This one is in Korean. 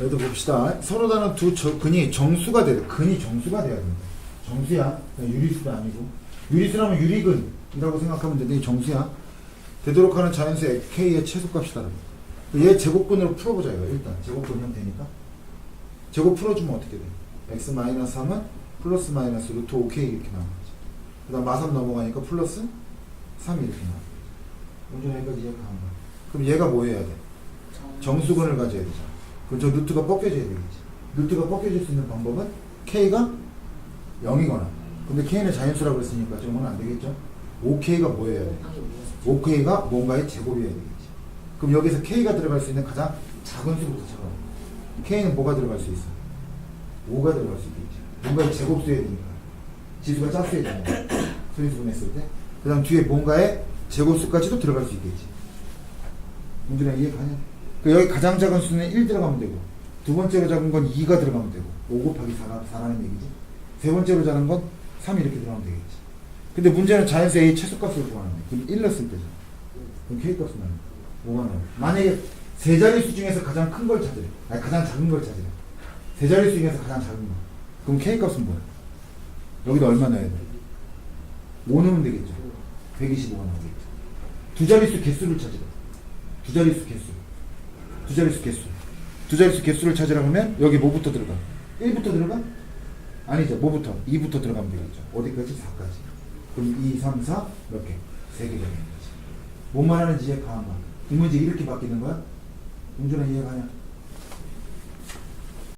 여기도 봅시다. 서로 다른 두 저, 근이 정수가 돼야 돼. 근이 정수가 돼야 된다. 정수야. 유리수가 아니고. 유리수라면 유리근이라고 생각하면 되는데 이 정수야. 되도록 하는 자연수 K의 최소값이다라고. 얘 제곱근으로 풀어보자 이거 일단. 제곱근이면 되니까. 제곱 풀어주면 어떻게 돼? x 마이너스 3은 플러스 마이너스 루트 5k 이렇게 나오는 거지. 그 다음 마삼 넘어가니까 플러스 3 이렇게 나와. 먼저 여기까지 이해가 간 거야. 그럼 얘가 뭐 해야 돼? 정수근을 가져야 되잖아. 저 루트가 벗겨져야 되겠지. 루트가 벗겨질 수 있는 방법은 K가 0이거나. 근데 K는 자연수라고 그랬으니까 저건 안 되겠죠? 5K가 뭐 해야 돼? 5K가 뭔가의 제곱이어야 되겠지. 그럼 여기서 K가 들어갈 수 있는 가장 작은 수부터 찾아봐. K는 뭐가 들어갈 수 있어? 5가 들어갈 수 있겠지. 뭔가의 제곱 수야 되니까. 지수가 짝수야 되니까. 소리수분했을 때. 그 다음 뒤에 뭔가의 제곱수까지도 들어갈 수 있겠지. 문준아 이해 가냐? 그 여기 가장 작은 수는 1 들어가면 되고 두 번째로 작은 건 2가 들어가면 되고 5 곱하기 4가 4라는 얘기지. 세 번째로 작은 건 3 이렇게 들어가면 되겠지. 근데 문제는 자연수 A 최소값을 구하는 거야. 그럼 1 넣었을 때죠. 그럼 K 값은 나요. 5가 나요. 만약에 세 자릿수 중에서 가장 큰 걸 찾으래. 아니 가장 작은 걸 찾으래. 세 자릿수 중에서 가장 작은 거. 그럼 K 값은 뭐야? 여기다 얼마 넣어야 돼? 5 넣으면 되겠죠. 125가 나오겠죠. 두 자릿수 개수를 찾으래. 두 자릿수 개수. 두 자릿수 개수. 두 자릿수 개수를 찾으라 그러면 여기 뭐부터 들어가? 1부터 들어가? 아니죠. 뭐부터? 2부터 들어가면 되겠죠. 어디까지? 4까지. 그럼 2, 3, 4 몇 개? 3개 되는 거지. 뭔 말하는지 이해 가만 이 문제 이렇게 바뀌는 거야? 용준아 이해 가냐?